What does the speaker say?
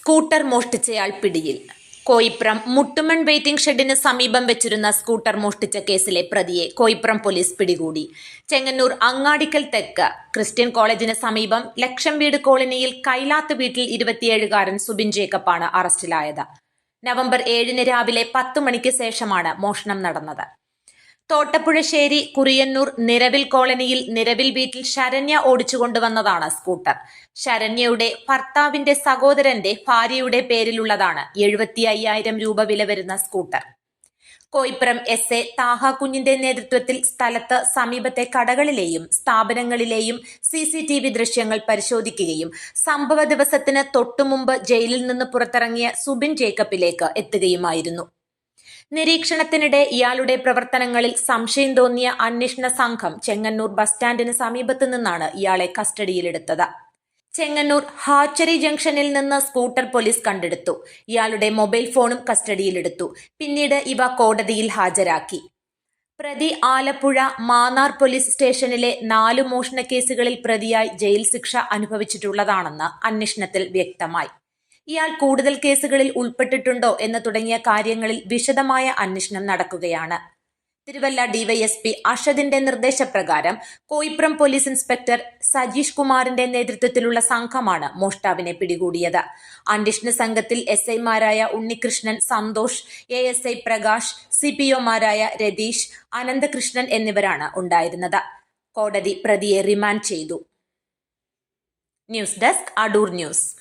Scooter മോഷ്ടിച്ചയാൾ പിടിയിൽ. Koipram Muttumon waiting ഷെഡിന് സമീപം വെച്ചിരുന്ന സ്കൂട്ടർ മോഷ്ടിച്ച കേസിലെ പ്രതിയെ കോയിപ്രം പോലീസ് പിടികൂടി. ചെങ്ങന്നൂർ അങ്ങാടിക്കൽ തെക്ക്. ക്രിസ്ത്യൻ കോളേജിന് സമീപം ലക്ഷം വീട് കോളനിയിൽ കൈലാത്ത് വീട്ടിൽ ഇരുപത്തിയേഴുകാരൻ സുബിൻ ജേക്കബാണ് അറസ്റ്റിലായത്. നവംബർ ഏഴിന് രാവിലെ പത്ത് മണിക്ക് ശേഷമാണ് മോഷണം നടന്നത്. തോട്ടപ്പുഴശ്ശേരി കുറിയന്നൂർ നിരവിൽ കോളനിയിൽ നിരവിൽ വീട്ടിൽ ശരണ്യ ഓടിച്ചുകൊണ്ടുവന്നതാണ് സ്കൂട്ടർ. ശരണ്യയുടെ ഭർത്താവിന്റെ സഹോദരന്റെ ഭാര്യയുടെ പേരിലുള്ളതാണ് എഴുപത്തി അയ്യായിരം രൂപ വില വരുന്ന scooter. Koippuram S A Thaha കുഞ്ഞിന്റെ നേതൃത്വത്തിൽ സ്ഥലത്ത് സമീപത്തെ കടകളിലെയും സ്ഥാപനങ്ങളിലെയും സി സി ടി വി ദൃശ്യങ്ങൾ പരിശോധിക്കുകയും സംഭവ ദിവസത്തിന് തൊട്ടുമുമ്പ് ജയിലിൽ നിന്ന് പുറത്തിറങ്ങിയ സുബിൻ ജേക്കബിലേക്ക് എത്തുകയുമായിരുന്നു. നിരീക്ഷണത്തിനിടെ ഇയാളുടെ പ്രവർത്തനങ്ങളിൽ സംശയം തോന്നിയ അന്വേഷണ സംഘം ചെങ്ങന്നൂർ ബസ് സ്റ്റാൻഡിന് സമീപത്തു നിന്നാണ് ഇയാളെ കസ്റ്റഡിയിലെടുത്തത്. ചെങ്ങന്നൂർ ഹാച്ചറി ജംഗ്ഷനിൽ നിന്ന് സ്കൂട്ടർ പോലീസ് കണ്ടെടുത്തു. ഇയാളുടെ മൊബൈൽ ഫോണും കസ്റ്റഡിയിലെടുത്തു. പിന്നീട് ഇവ കോടതിയിൽ ഹാജരാക്കി. പ്രതി ആലപ്പുഴ മാന്നാർ പോലീസ് സ്റ്റേഷനിലെ നാലു മോഷണ കേസുകളിൽ പ്രതിയായി ജയിൽ ശിക്ഷ അനുഭവിച്ചിട്ടുള്ളതാണെന്ന് അന്വേഷണത്തിൽ വ്യക്തമായി. ഇയാൾ കൂടുതൽ കേസുകളിൽ ഉൾപ്പെട്ടിട്ടുണ്ടോ എന്ന് തുടങ്ങിയ കാര്യങ്ങളിൽ വിശദമായ അന്വേഷണം നടക്കുകയാണ്. തിരുവല്ല ഡിവൈഎസ്പി അഷദിന്റെ നിർദ്ദേശപ്രകാരം കോയിപ്രം പോലീസ് ഇൻസ്പെക്ടർ സജീഷ് കുമാറിന്റെ നേതൃത്വത്തിലുള്ള സംഘമാണ് മോഷ്ടാവിനെ പിടികൂടിയത്. അന്വേഷണ സംഘത്തിൽ എസ് ഐമാരായ Unnikrishnan Santhosh A S I Prakash C P ഒമാരായ Ratheesh Ananthakrishnan എന്നിവരാണ് ഉണ്ടായിരുന്നത്. കോടതി പ്രതിയെ റിമാൻഡ് ചെയ്തു. News desk Adoor news.